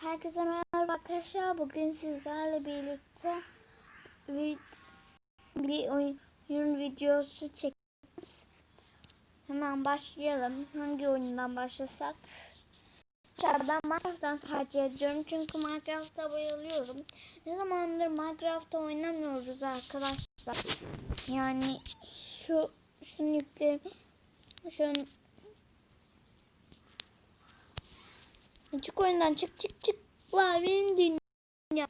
Herkese merhaba arkadaşlar. Bugün sizlerle birlikte bir, bir oyun videosu çekeceğiz. Hemen başlayalım. Hangi oyundan başlasak? Ben Minecraft'tan tercih ediyorum çünkü Minecraft'a bayılıyorum. Ne zamandır Minecraft'ta oynamıyoruz arkadaşlar. Yani şu şunu yükle şunu Çık oyundan çık çık çık. Vay benim dünya.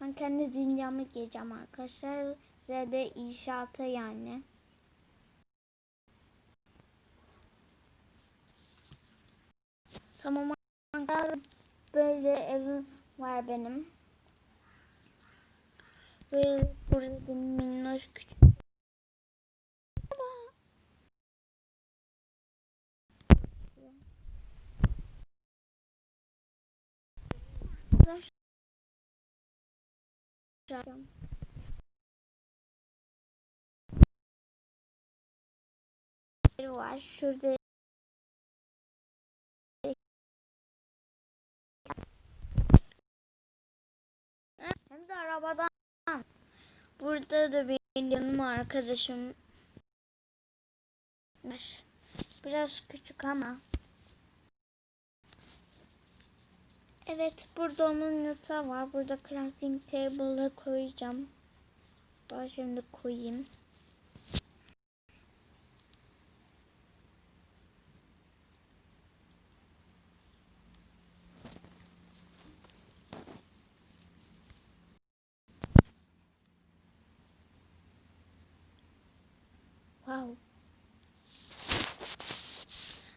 Ben kendi dünyamı gireceğim arkadaşlar. ZB inşaatı yani. Tamam arkadaşlar. Böyle evim var benim. Ve burada minnoş küçük Arkadaşlar. var. Şurada hem de arabadan. Burada da bir yanım arkadaşım var. Biraz küçük ama. Evet burada onun yatağı var. Burada crafting table'ı koyacağım. Daha şimdi koyayım. Wow.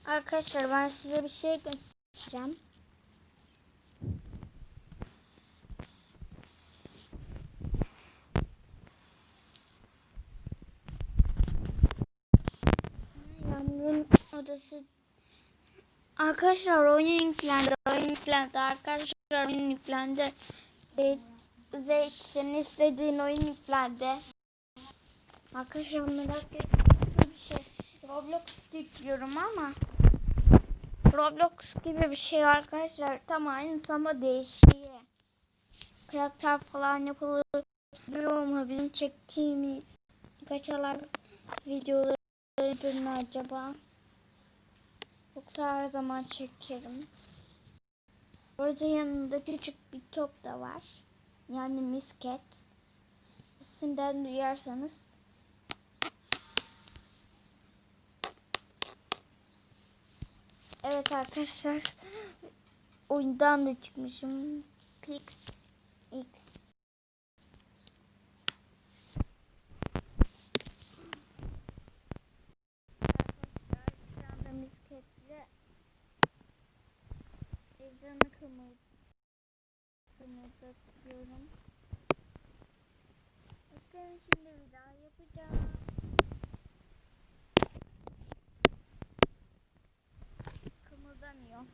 Arkadaşlar ben size bir şey göstereceğim. Odası. Arkadaşlar oyun yüklendi. Oyun yüklendi. Arkadaşlar oyun yüklendi. Zeyt, Zeyt senin istediğin oyun yüklendi. Arkadaşlar merak ettiğiniz bir şey. Roblox yüklüyorum ama Roblox gibi bir şey arkadaşlar. Tam aynısı ama değişiyor. Karakter falan yapılır. Ama bizim çektiğimiz kaçalar videoları mi acaba? Yoksa her zaman çekerim. Orada yanında küçük bir top da var. Yani misket. Sesinden duyarsanız. Evet arkadaşlar. Oyundan da çıkmışım. Pix X. kımıldatıyorum. Bakın şimdi bir daha yapacağım. Kımıldamıyor.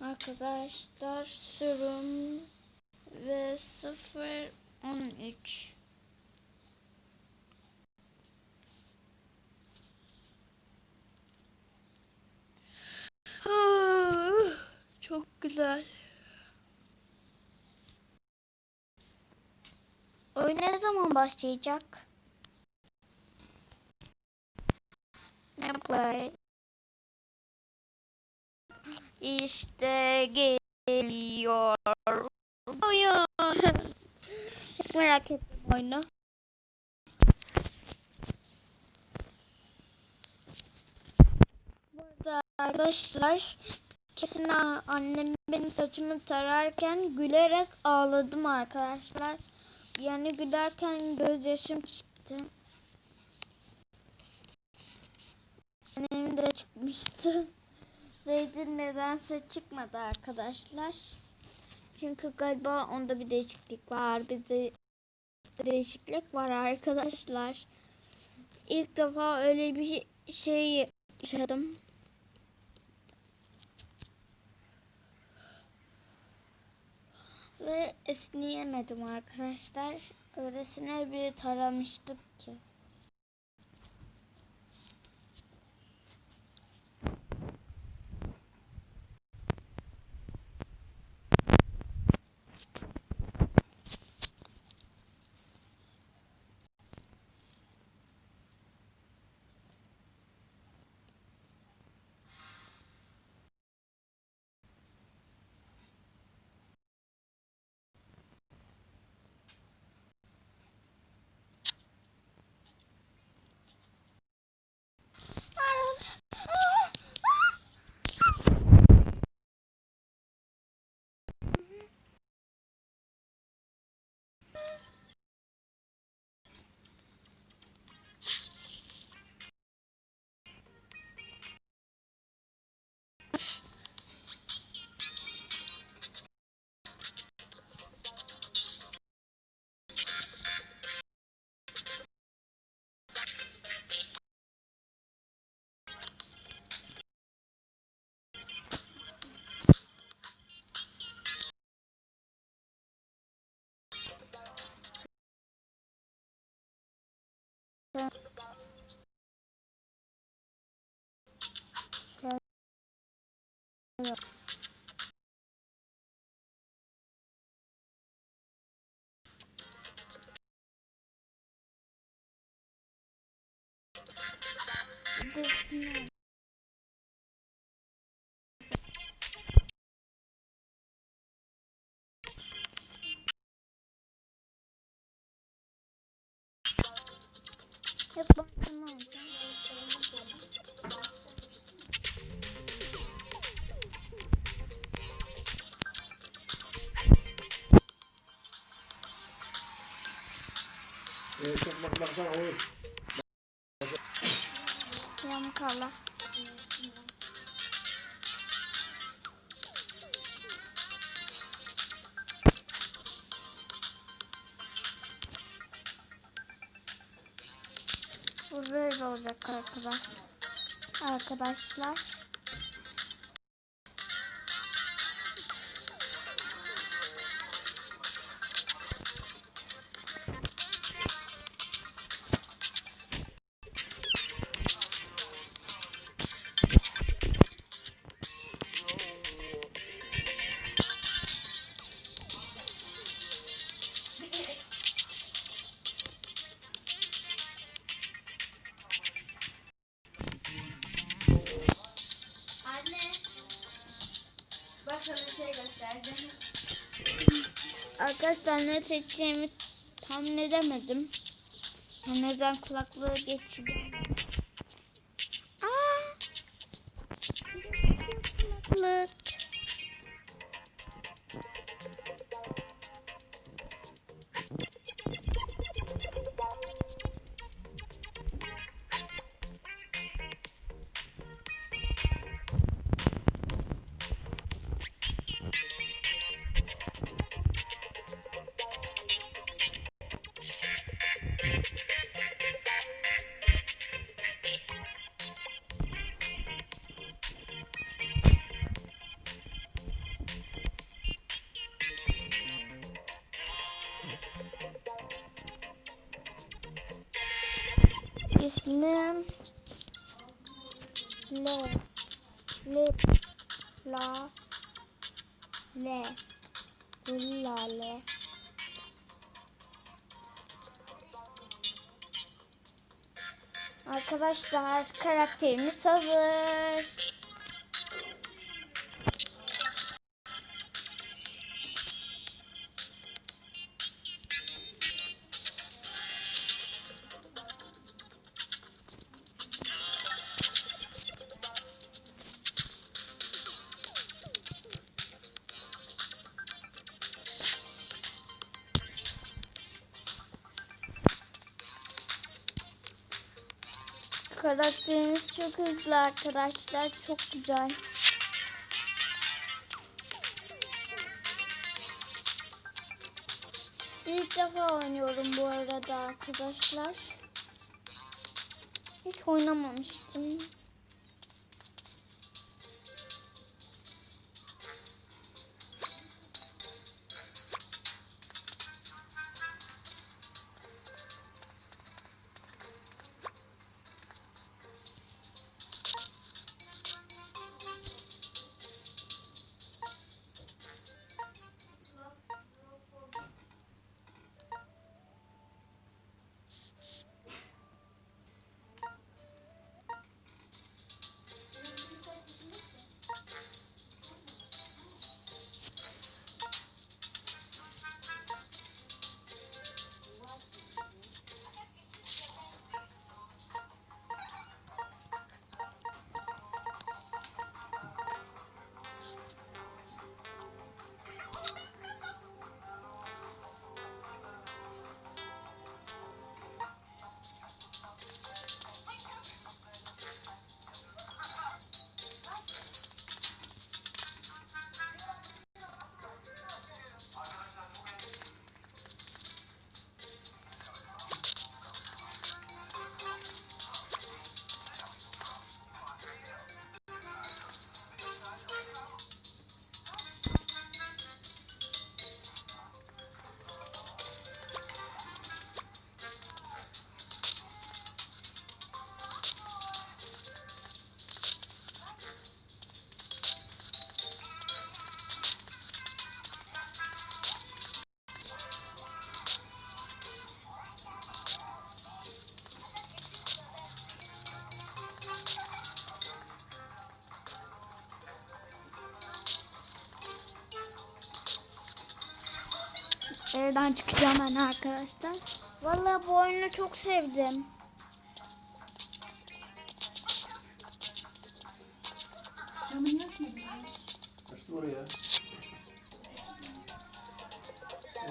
Arkadaşlar sürüm ve 0 13 Çok güzel. Oyun ne zaman başlayacak? Ne play? İşte geliyor. Oyun. Çok merak ettim oyunu. Burada arkadaşlar kesin annem benim saçımı tararken gülerek ağladım arkadaşlar. Yani gülerken gözyaşım çıktı. Annem de çıkmıştı. Zeydin nedense çıkmadı arkadaşlar. Çünkü galiba onda bir değişiklik var. Bir de değişiklik var arkadaşlar. İlk defa öyle bir şey yaşadım. Ve esneyemedim arkadaşlar. Öylesine bir taramıştık ki. Sen... Sen... Sen... Hep bakın olacak. Ee, çok bak baksana olur. Yamuk Allah. Böyle olacak arkadaşlar. Arkadaşlar. Arkadaşlar ne seçeceğimi tahmin edemedim. Neden kulaklığı geçirdim. İsmim Le. Le. La. Le. Gülale Arkadaşlar karakterimiz hazır. Karakterimiz çok hızlı arkadaşlar. Çok güzel. İlk defa oynuyorum bu arada arkadaşlar. Hiç oynamamıştım. Evden çıkacağım ben arkadaşlar. Vallahi bu oyunu çok sevdim. Camın yok mu? Açtım oraya.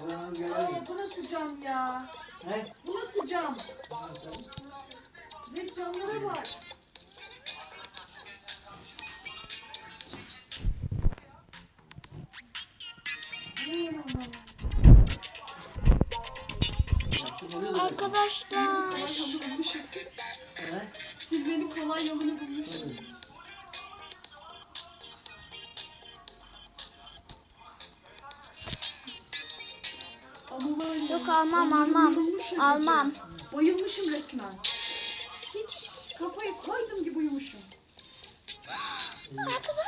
Aa, bu nasıl cam ya? He? Bu nasıl cam? Ve camlara bak. Arkadaşlar. He? Silmenin kolay yolunu var ya, Yok almam almam. Almam. Bayılmışım resmen. Hiç kafayı koydum gibi uyumuşum. Arkadaşlar.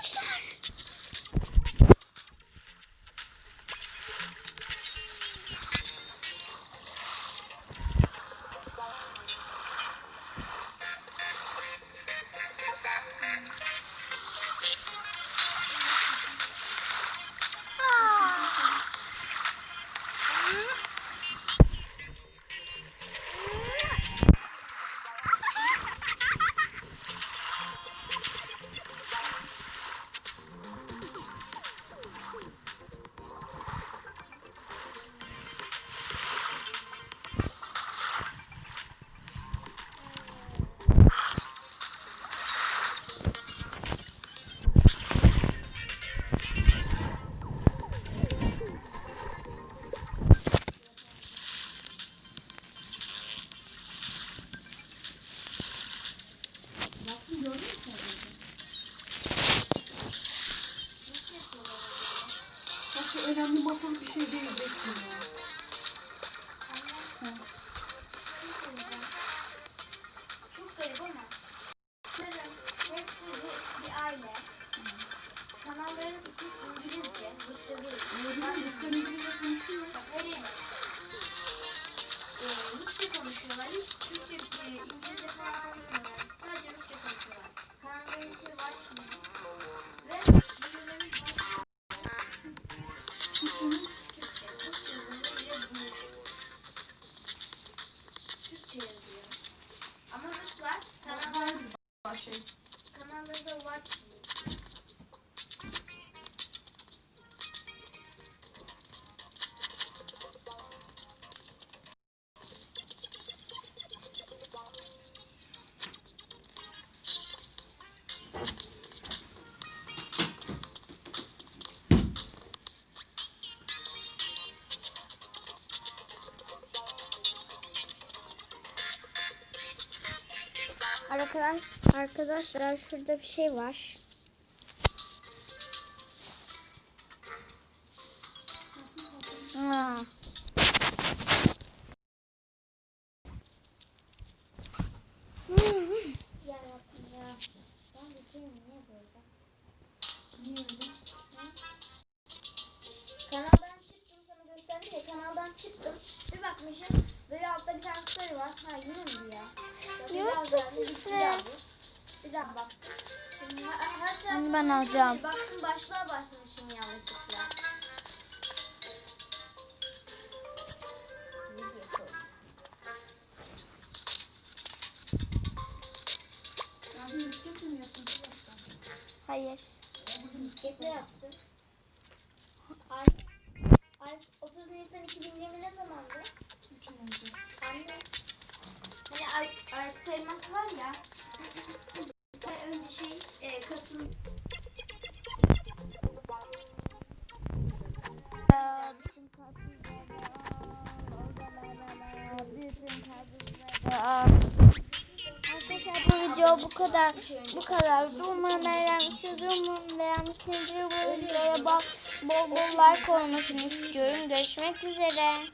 Matematik bir Arkadaş, arkadaşlar şurada bir şey var. Var. Ha yine mi ya? Ya Yok, çok güzel. Bir daha bak. Onu ben alacağım. Baktım başlığa basmışım yanlışlıkla. Hayır. Misketle yaptım. Ay, ay 30 Nisan 2020 ne zamandı? Üç ay önce. Anne. Hani Ay, Aykut Elmas var ya. Önce şey e, Arkadaşlar bu video bu kadar bu kadar. Umarım beğenmişsiniz. Umarım beğenmişsinizdir. Bu videoya bol bol like olmasını istiyorum. Görüşmek üzere.